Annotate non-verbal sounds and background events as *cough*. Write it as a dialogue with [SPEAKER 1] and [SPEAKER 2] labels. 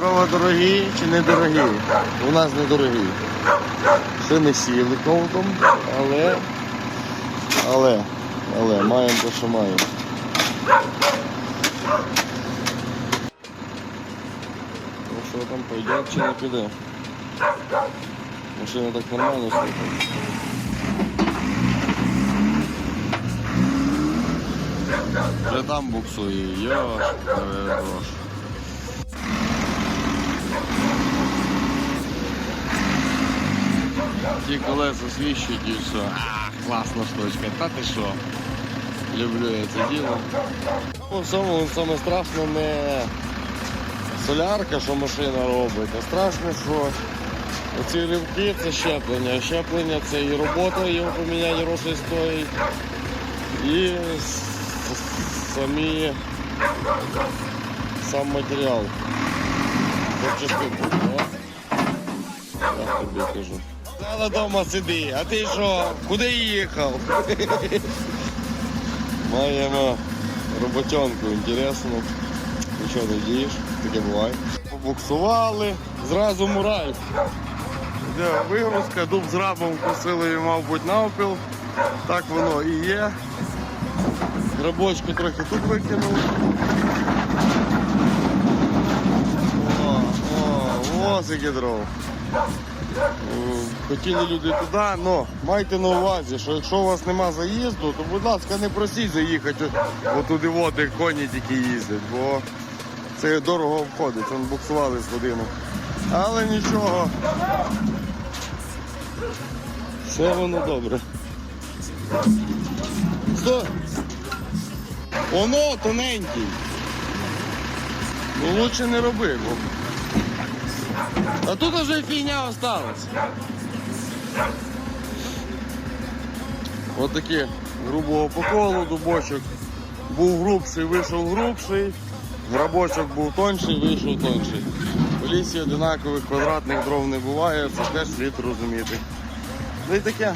[SPEAKER 1] Дрова дорогі чи не дорогі? У нас не дорогі. Ще не сіли ковтом, але, але, але, маємо те, що маємо. Ну що там, пойде чи не піде? Машина так нормально слухає. Вже там буксує, йош, Ті колеса свіщуть і все. Ах, класна штучка. Та ти що? Люблю я це діло. Ну, в цьому саме страшне не солярка, що машина робить, а страшне, що оці ривки це щеплення. А щеплення це і робота, його поміняти грошей стоїть. І с- с- самі сам матеріал. Запчастинку, да? Я тобі кажу. Та вдома сиди, а ти що? Куди їхав? *laughs* Маємо роботенку, інтересно. Нічого не дієш, таке буває. Побуксували, зразу мурай. Де вигрузка, дуб з рабом косили, мабуть, навпіл. Так воно і є. Грабочку трохи тут викинув. О, о, ось які дров. Хотіли люди туди, але майте на увазі, що якщо у вас нема заїзду, то будь ласка, не просіть заїхати отуди от, де коні тільки їздять, бо це дорого обходить, Вон буксували з годину. Але нічого. Все воно добре. Що? Воно тоненький. Ну лучше не роби, бо. А тут вже фігня осталась. Ось такі грубого поколу, дубочок. Був грубший, вийшов грубший, грабочок був тонший, вийшов тонший. В лісі одинакових квадратних дров не буває, це теж слід розуміти. Ну і таке.